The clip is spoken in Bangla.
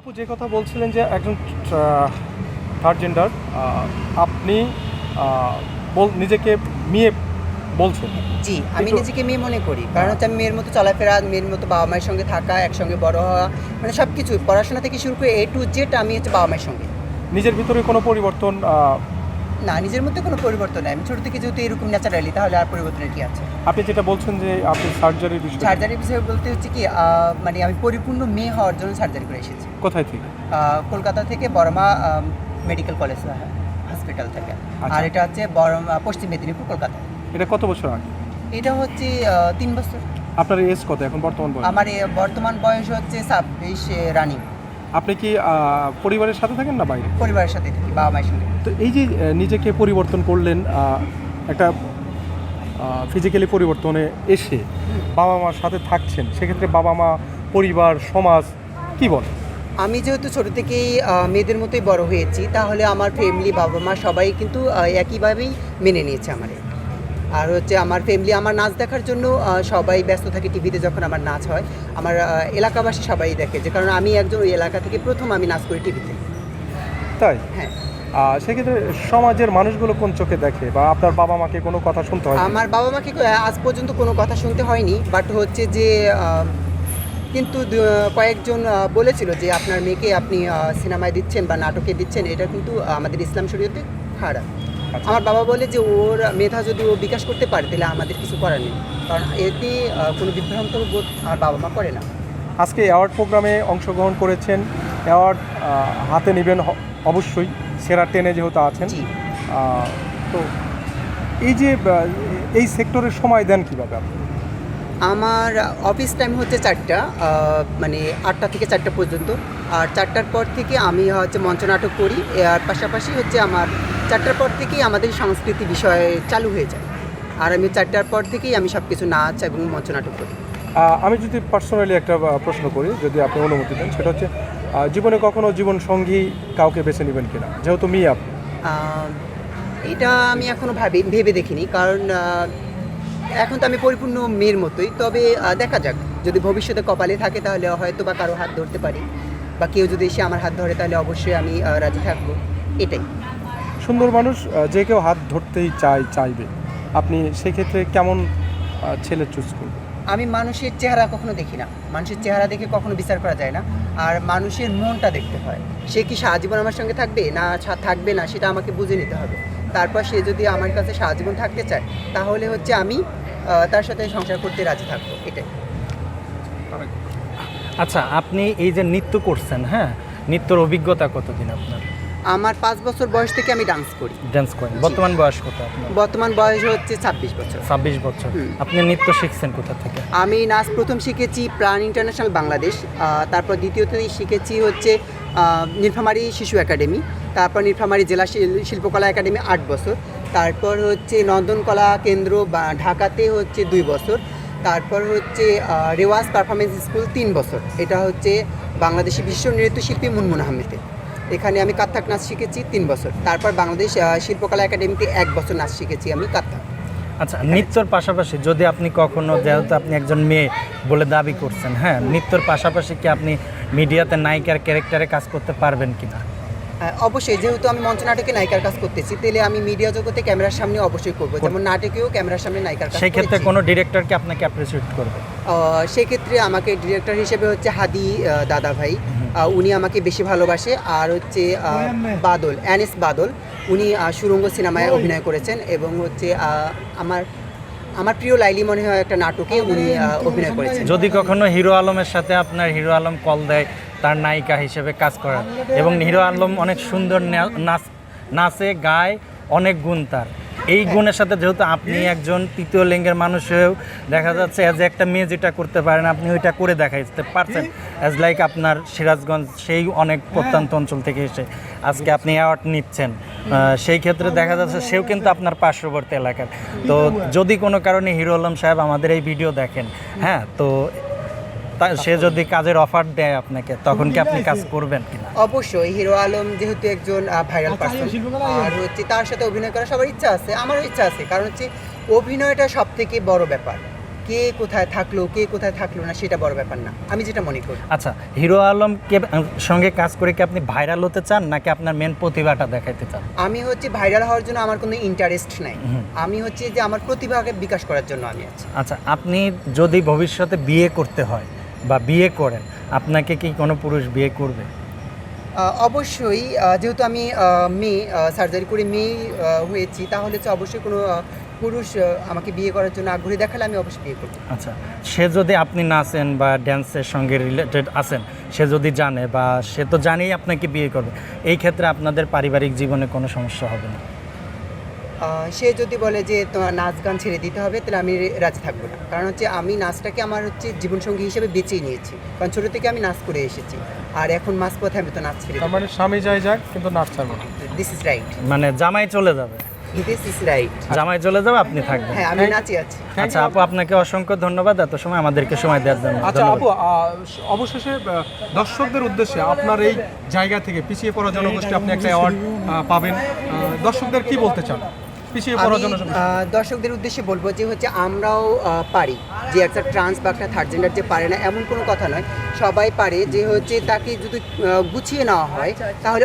আপু যে কথা বলছিলেন যে একজন থার্ড জেন্ডার আপনি নিজেকে মেয়ে বলছেন। জি আমি নিজেকে মেয়ে মনে করি। কারণ হচ্ছে আমি মেয়ের মতো চলাফেরা মেয়ের মতো বাবা মায়ের সঙ্গে থাকা একসঙ্গে বড় হওয়া মানে সব কিছু পড়াশোনা থেকে শুরু করে এ টু জেড আমি হচ্ছে বাবা মায়ের সঙ্গে। নিজের ভিতরে কোনো পরিবর্তন না নিজের মধ্যে কোনো পরিবর্তন নেই। আমি ছোটো থেকে যেহেতু এরকম ন্যাচারালি তাহলে আর পরিবর্তনের কি আছে? আপনি যেটা বলছেন যে আপনি সার্জারির বিষয়ে সার্জারির বিষয়ে বলতে হচ্ছে কি মানে আমি পরিপূর্ণ মেয়ে হওয়ার জন্য সার্জারি করে এসেছি। কোথায় থেকে? কলকাতা থেকে বড়মা মেডিকেল কলেজ হসপিটাল থেকে। আচ্ছা। আর এটা হচ্ছে বড়মা পশ্চিম মেদিনীপুর কলকাতা। এটা কত বছর আগে? এটা হচ্ছে তিন বছর। আপনার এজ কত এখন বর্তমান বয়স? আমার বর্তমান বয়স হচ্ছে ছাব্বিশ রানিং। আপনি কি পরিবারের সাথে থাকেন না বাইরে? পরিবারের সাথে থাকি বাবা মায়ের সঙ্গে তো এই যে নিজেকে পরিবর্তন করলেন একটা ফিজিক্যালি পরিবর্তনে এসে বাবা মার সাথে থাকছেন সেক্ষেত্রে বাবা মা পরিবার সমাজ কি বলে? আমি যেহেতু ছোটো থেকেই মেয়েদের মতোই বড় হয়েছি তাহলে আমার ফ্যামিলি বাবা মা সবাই কিন্তু একইভাবেই মেনে নিয়েছে আমারে। আর হচ্ছে আমার ফ্যামিলি আমার নাচ দেখার জন্য সবাই ব্যস্ত থাকে টিভিতে যখন আমার নাচ হয়। আমার এলাকাবাসী সবাই দেখে যে কারণ আমি একজন ওই এলাকা থেকে প্রথম আমি নাচ করি টিভিতে তাই? হ্যাঁ। সেক্ষেত্রে সমাজের মানুষগুলো কোন চোখে দেখে? বা আপনার বাবা মাকে কোনো কথা শুনতে হয় আমার বাবা মাকে আজ পর্যন্ত কোনো কথা শুনতে হয়নি বাট হচ্ছে যে কিন্তু কয়েকজন বলেছিল যে আপনার মেয়েকে আপনি সিনেমায় দিচ্ছেন বা নাটকে দিচ্ছেন এটা কিন্তু আমাদের ইসলাম শরীয়তে খারাপ। আমার বাবা বলে যে ওর মেধা যদি ও বিকাশ করতে পারে তাহলে আমাদের কিছু করার নেই। কারণ এতে কোনো বিভ্রান্ত বোধ আমার বাবা মা করে না। আজকে অ্যাওয়ার্ড প্রোগ্রামে অংশগ্রহণ করেছেন। অ্যাওয়ার্ড হাতে নেবেন অবশ্যই। সেরা টেনে যেহেতু আছেন। তো এই যে এই সেক্টরের সময় দেন কীভাবে আপনি? আমার অফিস টাইম হচ্ছে চারটা মানে আটটা থেকে চারটা পর্যন্ত। আর চারটার পর থেকে আমি হচ্ছে মঞ্চনাটক করি। আর পাশাপাশি হচ্ছে আমার চারটার পর থেকেই আমাদের সংস্কৃতি বিষয় চালু হয়ে যায়। আর আমি চারটার পর থেকেই আমি সব কিছু নাচ এবং মঞ্চনাটক করি। আমি যদি পার্সোনালি একটা প্রশ্ন করি যদি আপনি অনুমতি দেন সেটা হচ্ছে জীবনে কখনো জীবন সঙ্গী কাউকে বেছে নেবেন কিনা? যেহেতু মেয়ে আপনি। এটা আমি এখনও ভাবি ভেবে দেখিনি কারণ এখন তো আমি পরিপূর্ণ মেয়ের মতোই। তবে দেখা যাক যদি ভবিষ্যতে কপালে থাকে তাহলে হয়তো বা কারও হাত ধরতে পারি। বা কেউ যদি এসে আমার হাত ধরে তাহলে অবশ্যই আমি রাজি থাকব। এটাই। সুন্দর মানুষ যে কেউ হাত ধরতেই চাই চাইবে। আপনি সেক্ষেত্রে কেমন ছেলে চুজ করবেন? আমি মানুষের চেহারা কখনো দেখি না। মানুষের চেহারা দেখে কখনো বিচার করা যায় না। আর মানুষের মনটা দেখতে হয়। সে কি সারাজীবন আমার সঙ্গে থাকবে? না থাকবে না সেটা আমাকে বুঝে নিতে হবে। তারপর সে যদি আমার কাছে সারাজীবন থাকতে চায় তাহলে হচ্ছে আমি তার সাথে সংসার করতে রাজি থাকব। এটাই। আচ্ছা আপনি এই যে নৃত্য করছেন হ্যাঁ? নৃত্যর অভিজ্ঞতা কতদিন আপনার? আমার পাঁচ বছর বয়স থেকে আমি ডান্স করি। ডান্স করেন। বর্তমান বয়স কত আপনার? বর্তমান বয়স হচ্ছে ছাব্বিশ বছর। ছাব্বিশ বছর। আপনি নৃত্য শিখছেন কোথা থেকে? আমি নাচ প্রথম শিখেছি প্রাণ ইন্টারন্যাশনাল বাংলাদেশ তারপর দ্বিতীয়তে শিখেছি হচ্ছে নীলফামারী শিশু একাডেমি তারপর নীলফামারী জেলা শিল- শিল্পকলা একাডেমি আট বছর তারপর হচ্ছে নন্দনকলা কেন্দ্র বা ঢাকাতে হচ্ছে দুই বছর তারপর হচ্ছে রেওয়াজ পারফরমেন্স স্কুল তিন বছর। এটা হচ্ছে বাংলাদেশি বিশ্ব নৃত্যশিল্পী মুনমুন আহমেদে এখানে আমি কাত্তাক নাচ শিখেছি তিন বছর। তারপর বাংলাদেশ শিল্পকলা একাডেমিতে এক বছর নাচ শিখেছি আমি কাত্তাক আচ্ছা নৃত্যর পাশাপাশি যদি আপনি কখনো যেহেতু আপনি একজন মেয়ে বলে দাবি করছেন হ্যাঁ নৃত্যর পাশাপাশি কি আপনি মিডিয়াতে নায়িকার ক্যারেক্টারে কাজ করতে পারবেন কিনা? হ্যাঁ, অবশ্যই যেহেতু আমি মঞ্চনাটকে নায়িকার কাজ করতেছি তাহলে আমি মিডিয়া জগতে ক্যামেরার সামনে অবশ্যই করব। যেমন নাটকেও ক্যামেরার সামনে নায়িকার সেই ক্ষেত্রে কোনো ডিরেক্টরকে আপনাকে অ্যাপ্রিসিয়েট করবে? সেক্ষেত্রে আমাকে ডিরেক্টর হিসেবে হচ্ছে হাদি দাদা ভাই উনি আমাকে বেশি ভালোবাসে। আর হচ্ছে বাদল অ্যানিস বাদল। উনি সুরঙ্গ সিনেমায় অভিনয় করেছেন এবং হচ্ছে আমার আমার প্রিয় লাইলি মনে হয় একটা নাটকে উনি অভিনয় করেছেন। যদি কখনো হিরো আলমের সাথে আপনার হিরো আলম কল দেয় তার নায়িকা হিসেবে কাজ করার এবং হিরো আলম অনেক সুন্দর নাচ নাচে গায় অনেক গুণ তার। এই গুণের সাথে যেহেতু আপনি একজন তৃতীয় লিঙ্গের মানুষ হয়েও দেখা যাচ্ছে অ্যাজ একটা মেয়ে যেটা করতে পারেন, আপনি ওইটা করে দেখাইতে পারছেন। অ্যাজ লাইক আপনার সিরাজগঞ্জ সেই অনেক প্রত্যন্ত অঞ্চল থেকে এসে আজকে আপনি অ্যাওয়ার্ড নিচ্ছেন। সেই ক্ষেত্রে দেখা যাচ্ছে সেও কিন্তু আপনার পার্শ্ববর্তী এলাকার। তো যদি কোনো কারণে হিরো আলম সাহেব আমাদের এই ভিডিও দেখেন হ্যাঁ তো সে যদি কাজের অফার দেয় আপনাকে তখন কি আপনি কাজ করবেন কিনা? অবশ্যই হিরো আলম যেহেতু একজন ভাইরাল পার্সন আর হচ্ছে তার সাথে অভিনয় করার সবার ইচ্ছা আছে আমারও ইচ্ছা আছে কারণ হচ্ছে অভিনয়টা সব থেকে বড় ব্যাপার। কে কোথায় থাকল কে কোথায় থাকল না সেটা বড় ব্যাপার না আমি যেটা মনে করি। আচ্ছা হিরো আলমকে সঙ্গে কাজ করে কি আপনি ভাইরাল হতে চান নাকি আপনার মেন প্রতিভাটা দেখাইতে চান? আমি হচ্ছে ভাইরাল হওয়ার জন্য আমার কোনো ইন্টারেস্ট নাই। আমি হচ্ছে যে আমার প্রতিভাকে বিকাশ করার জন্য আমি আছি। আচ্ছা আপনি যদি ভবিষ্যতে বিয়ে করতে হয় বা বিয়ে করেন আপনাকে কি কোনো পুরুষ বিয়ে করবে? অবশ্যই যেহেতু আমি মেয়ে সার্জারি করে মেয়ে হয়েছি তাহলে তো অবশ্যই কোনো পুরুষ আমাকে বিয়ে করার জন্য আগ্রহী দেখালে আমি অবশ্যই বিয়ে করব। আচ্ছা সে যদি আপনি নাচেন বা ড্যান্সের সঙ্গে রিলেটেড আছেন সে যদি জানে বা সে তো জানেই আপনাকে বিয়ে করবে এই ক্ষেত্রে আপনাদের পারিবারিক জীবনে কোনো সমস্যা হবে না। সে যদি বলে যে তোমার নাচ গান ছেড়ে দিতে হবে তাহলে আমি রাজি থাকব না। কারণ হচ্ছে আমি নাচটাকে আমার হচ্ছে জীবনসঙ্গী হিসেবে বেছেই নিয়েছি। কারণ ছোটো থেকে আমি নাচ করে এসেছি। আর এখন মাস পথে আমি তো নাচ ছেড়ে তার মানে স্বামী যাই যাক কিন্তু নাচ ছাড়বে না। দিস ইজ রাইট মানে জামাই চলে যাবে। দিস ইজ রাইট জামাই চলে যাবে আপনি থাকবেন। হ্যাঁ আমি নাচি আছি। আচ্ছা আপু আপনাকে অসংখ্য ধন্যবাদ। এত সময় আমাদেরকে সময় দেওয়ার জন্য। আচ্ছা আপু অবশেষে দর্শকদের উদ্দেশ্যে আপনার এই জায়গা থেকে পিছিয়ে পড়া জনগোষ্ঠী আপনি একটা অ্যাওয়ার্ড পাবেন। দর্শকদের কি বলতে চান? পিছিয়ে পড়ার জন্য দর্শকদের উদ্দেশ্যে বলব যে হচ্ছে আমরাও পারি। যে একটা ট্রান্স বা একটা থার্ড জেন্ডার যে পারে না এমন কোনো কথা নয়। সবাই পারে যে হচ্ছে তাকে যদি গুছিয়ে নেওয়া হয় তাহলে